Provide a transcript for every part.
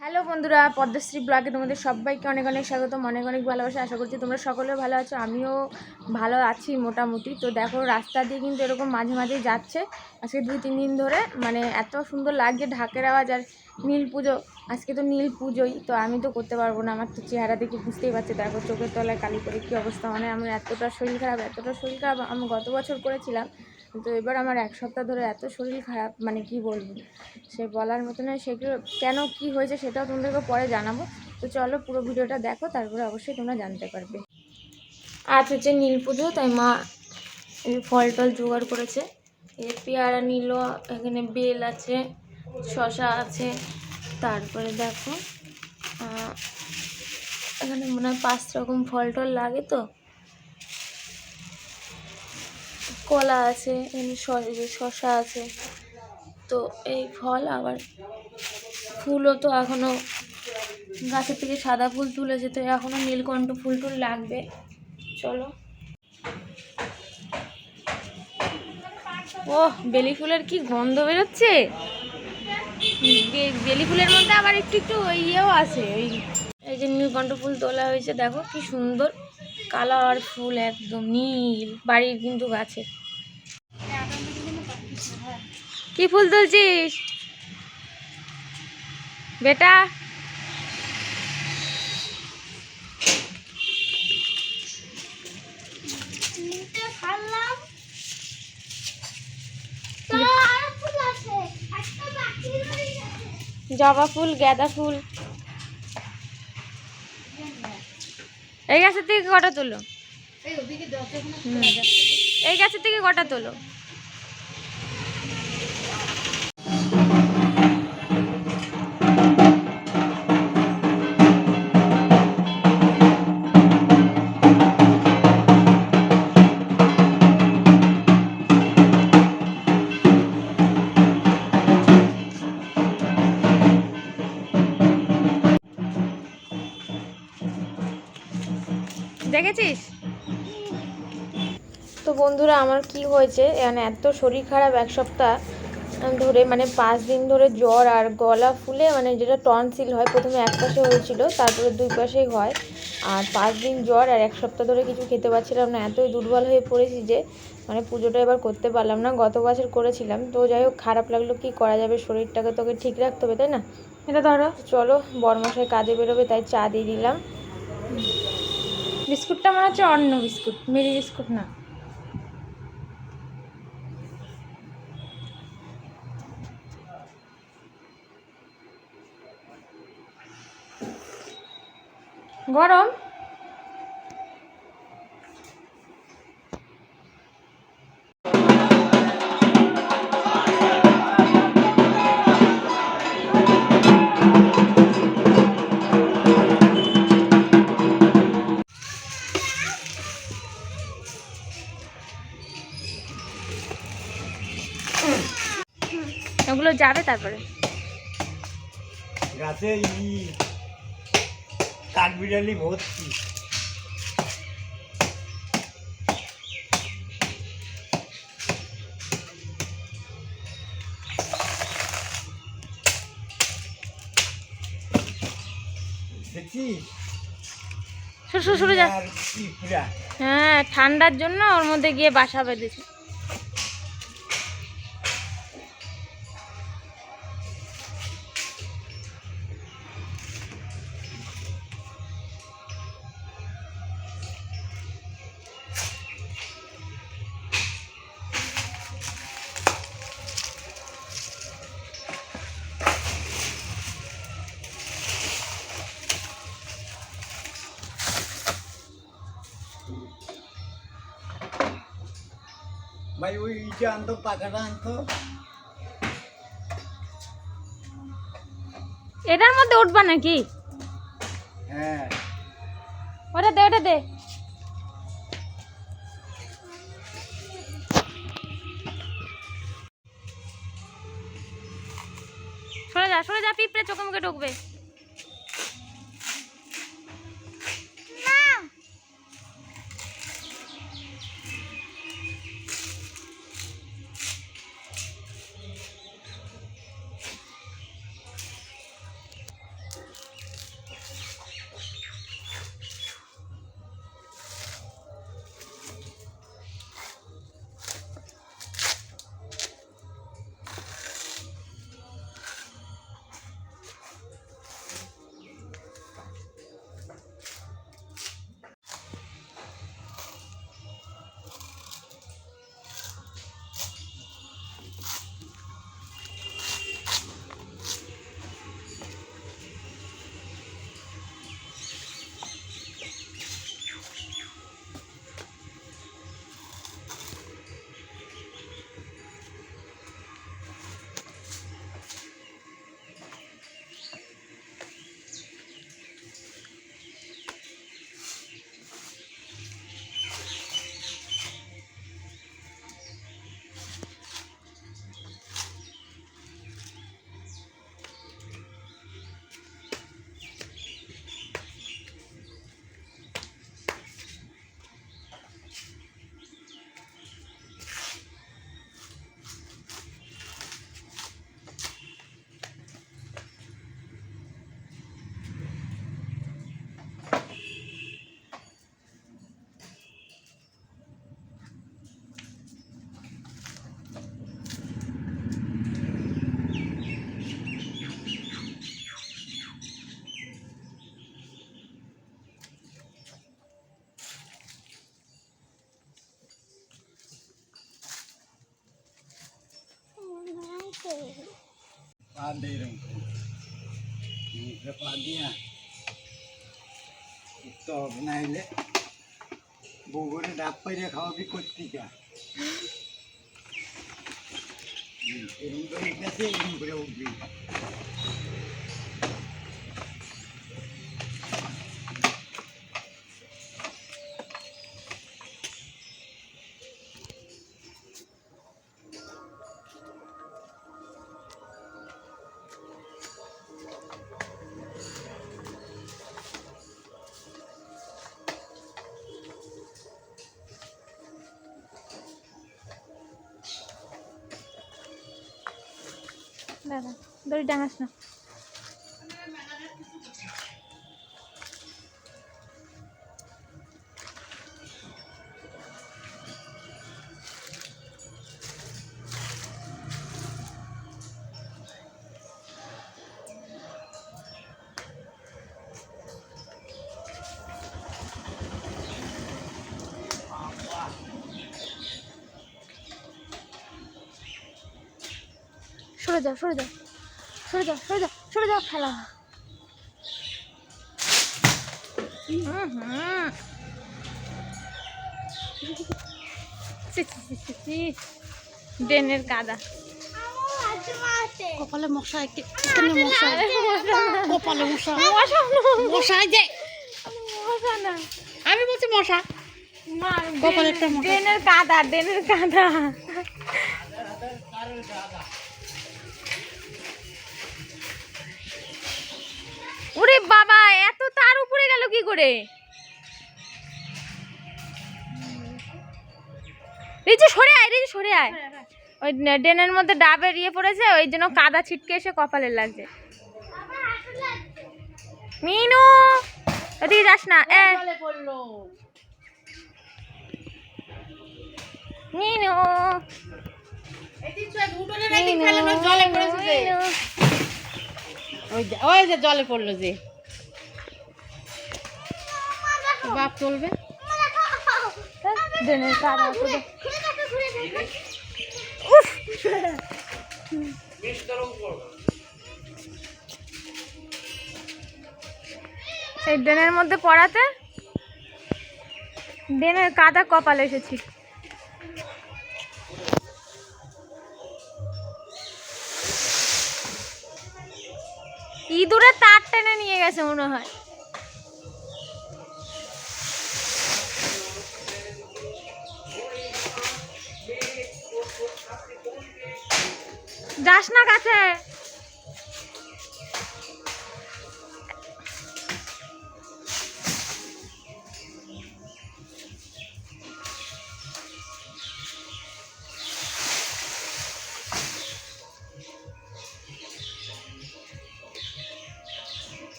Hello বন্ধুরা, পদ্মশ্রী ব্লগে তোমাদের সবাইকে অনেক অনেক স্বাগতম অনেক অনেক ভালোবাসা। আশা করছি তোমরা সকলে ভালো আছো, আমিও ভালো আছি মোটামুটি। তো দেখো, রাস্তা দিয়ে কিন্তু এরকম মাঝে মাঝে যাচ্ছে। আজকে দুই তিন দিন ধরে মানে এত সুন্দর লাগছে ঢাকের আওয়াজ আর নীল পুজো। আজকে তো নীল পুজোই, তো আমি তো করতে পারব না। আমার তো চেহারা দেখে বুঝতেই পারছি, দেখো চোখের তলায় কালি করে কী অবস্থা। মানে আমার এতটা শরীর খারাপ, এতটা শরীর খারাপ, আমি গত বছর করেছিলাম, কিন্তু এবার আমার এক সপ্তাহ ধরে এত শরীর খারাপ মানে কি বলব? সে বলার মতো নয় সেগুলো কেন কি হয়েছে সেটাও তোমাদেরকে পরে জানাব। তো চলো পুরো ভিডিওটা দেখো, তারপরে অবশ্যই তোমরা জানতে পারবে। আজ হচ্ছে নীল পুজো, তাই মা ফল টল জোগাড় করেছে। পেয়ারা নিল, এখানে বেল আছে শশা আছে তারপরে দেখো এখানে মনে হয় পাঁচ রকম ফল টল লাগে তো। কলা আছে শশা আছে। তো এই ফল আবার ফুলও তো এখনও গাছের থেকে সাদা ফুল তুলেছে, তো এখনও নীলকণ্ঠ ফুল টুল লাগবে। চলো। ও বেলি ফুলের কি গন্ধ বেরোচ্ছে? বেলি ফুলের মধ্যে আবার একটু একটু ওই ইয়েও আছে, ওই এই যে নীলকণ্ঠ ফুল তোলা হয়েছে, দেখো কি সুন্দর। কালার ফুল একদম নীল, বাড়ির কিন্তু গাছে। কি ফুল তুলছিস? বেটা। নিতে পারলাম তো আর ফুল আছে একটা বাকি রয়ে গেছে জবা ফুল গাঁদা ফুল। এই গাছের থেকে কটা তোলো? এই গাছের থেকে কটা তোলো? আমার কি হয়েছে মানে এত শরীর খারাপ এক সপ্তাহ ধরে মানে পাঁচ দিন ধরে জ্বর আর গলা ফুলে মানে যেটা টনসিল হয় প্রথমে এক পাশে হয়েছিল তারপরে দুই পাশেই হয়। আর পাঁচ দিন জ্বর আর এক সপ্তাহ ধরে কিছু খেতে পারছিলাম না এতই দুর্বল হয়ে পড়েছি যে মানে পুজোটা এবার করতে পারলাম না গত বছর করেছিলাম। তো যাই হোক খারাপ লাগল কি করা যাবে শরীরটাকে তোকে ঠিক রাখতে হবে তাই না? এটা ধরো। চলো বরমশাই কাজে বেরোবে তাই চা দিয়ে দিলাম। বিস্কুটটা মনে হচ্ছে অন্য বিস্কুট মেরি বিস্কুট না। গরম। ওগুলো যাবে তারপরে। গাছে ই কাঠবিড়ালি ভর্তি সরু যা। হ্যাঁ ঠান্ডার জন্য ওর মধ্যে গিয়ে বাসা বেঁধেছে। ভাই ওই ইটা আনতো পাকাটা আনতো। এটার মধ্যে উঠবা নাকি? হ্যাঁ। ওটা দে ওটা দে। সরে যা সরে যা পিঁপড়ে চোখে মুখে ঢুকবে। পা দিয়ে এরকম করে। মুখে পা দিয়া উঠতে হবে না হলে বউরে ডাব পাইরে খাওয়াবি কর্তিকা এরকম করে উঠবি দাদা দড়ি ডাঙাস না। সরে যাও সরে যাও সরে যাও সরে যাও সরে যাও খেলা। হুম হুম ছি, ছি, ছি, ছি, ছি। ড্রেনের কাদা কপালে মশা একটি এখানে মশা? কপালে মশা। মশা মশা যে। মশা না। আমি বলছি মশা। না কপালে একটা মশা। ড্রেনের কাদা ড্রেনের কাদা করে। সরে আয় রিজু সরে আয়। ওই ড্রেনের মধ্যে ডাবের ইয়ে পড়েছে ওই জন্য কাদা ছিটকে এসে কপালে লাগছে। মিনু ওদিকে যাস না এ। মিনু। ওই যে জলে পড়ল যে। বাপ চলবে। এই ড্রেনের মধ্যে পড়াতে? ড্রেনের কাদা কপালে এসেছি। ইঁদুরে তার টেনে নিয়ে গেছে মনে হয়। যাস না কাছে।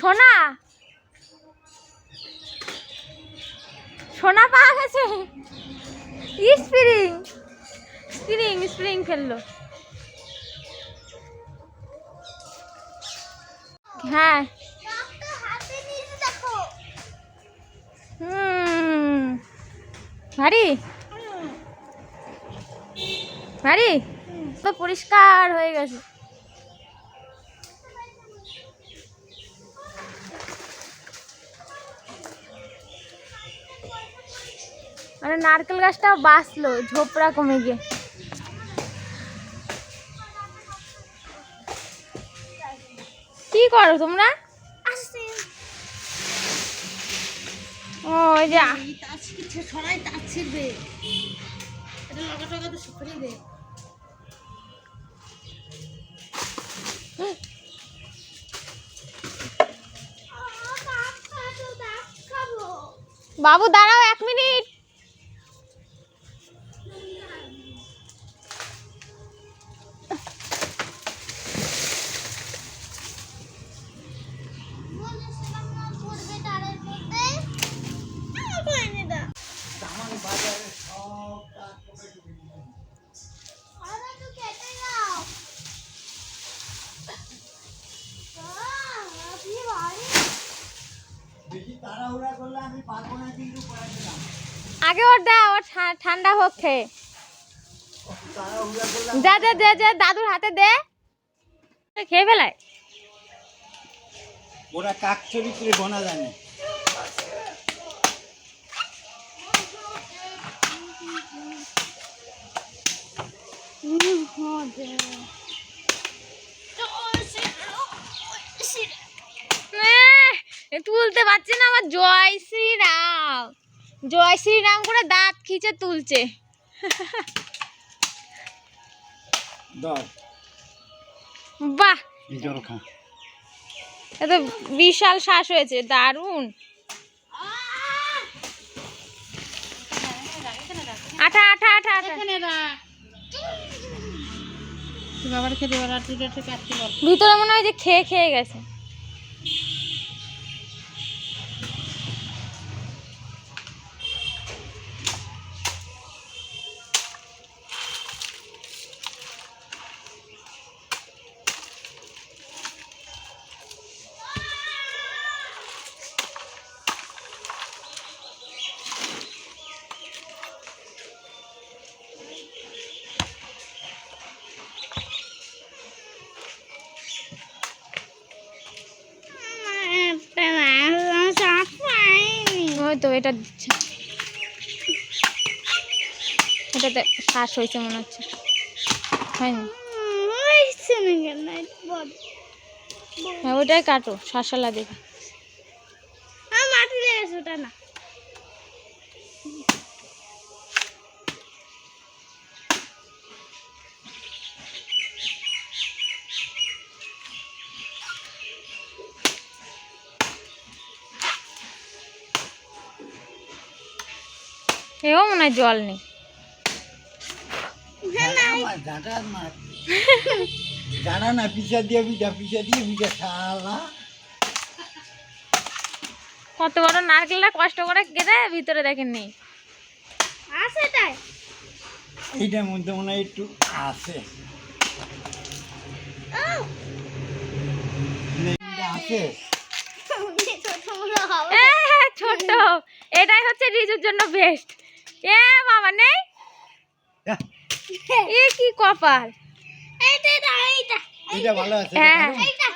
সোনা? সোনা পাওয়া গেছে? স্প্রিং স্প্রিং স্প্রিং ফেলল হ্যাঁ। হুম। ভারী? ভারী? তো পরিষ্কার হয়ে গেছে। নারকেল গাছটাও বাঁচলো ঝোপড়া কমে গিয়ে। কি করো তোমরা? ও যে আ- এই তার ছিঁড়ছে আগে ওর দা ওর ঠান্ডা হোক খেয়ে যা যা দে যা দাদুর হাতে দে। খেয়ে ফেলায়? ওরা কাক চরিত্রে গোনা জানে। তুলতে পারছে না আমার জয় শ্রীরাম। জয় শ্রীরাম করে দাঁত খিচে তুলছে। বাহ! এই জল খা। এ তো বিশাল শ্বাস হয়েছে দারুণ। আঠা আঠা আঠা আঠা। ভিতরে মনে হয় যে খেয়ে খেয়ে গেছে। তো এটা দিচ্ছে। এটাতে শ্বাস হয়েছে মনে হচ্ছে। হয়নি? হ্যাঁ ওইটাই কাটো শাসালা দেখে এও মনে হয় জল নেই। জানা না পিছা দিয়ে পিছা দিয়ে শালা। কত বড় নারকেলটা কষ্ট করে কেটে ভিতরে দেখেন নেই আছে তাই। এইটার মধ্যে মনে হয় একটু আছে। ছোট এটাই হচ্ছে রিজুর জন্য বেস্ট এ বাবা নেই? এ। কি কপাল? এইটা দাও এইটা। এইটা ভালো আছে হ্যাঁ। এইটা।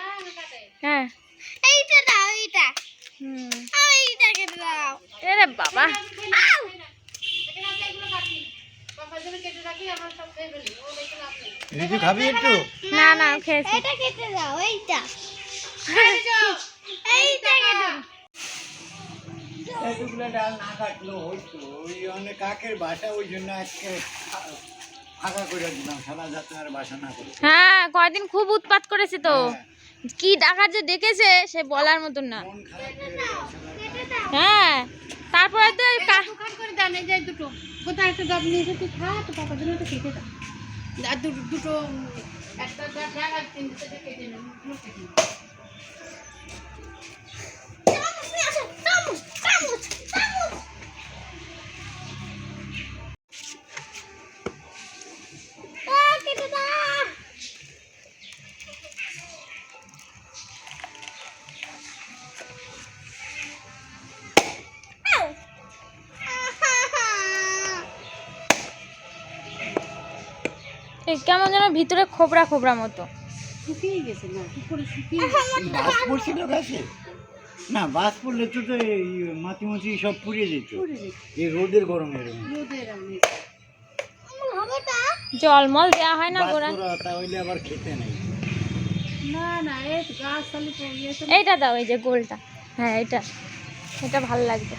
হ্যাঁ। এইটা দাও এইটা। হুম। আও এইটা কেটে দাও এরে বাবা। আও রিজু খাবি একটু? না না খেয়েছি। এটা কেটে দাও এইটা। এইটা কেটে দাও। এতগুলো ডাল না কাটলো হইতো ওই অনেক কাকের বাসা ওই জন্য আজকে ফাঁকা করে দিলাম সারা যাতে আর বাসা না করে। হ্যাঁ কয়দিন খুব উৎপাত করেছে তো। হ্যাঁ, কি ডাকার যে ডেকেছে সে বলার মতন না। হ্যাঁ তারপরে তো দোকান করে দেন এই যে দুটো। কোথায় একটা ডাব নিয়ে এসে তুই খা তো পাপার জন্য তো কেটে দাও আর দুটো একটা ডাব ডাব আর তিনটে কেটে নেব কেমন যেন ভিতরে খোবরা খোবরা মতো। শুকিয়ে গেছে না? কি করে শুকিয়ে বাস পড়ছিল গাছে? না বাস পড়লে তো তো এই মাটি মাটি সব পুড়িয়ে যেত। এই রোদের গরমে এরকম। রোদের আমি জলমল দেওয়া হয় না গোড়া? তাহলে আবার খেতে নেই। না না এই গাছ তাহলে তো তো এইটা দাও এই যে গোলটা। হ্যাঁ এটা এটা ভালো লাগবে।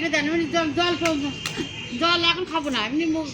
কেটে দেন জল জল এখন খাব না এমনি মুখ।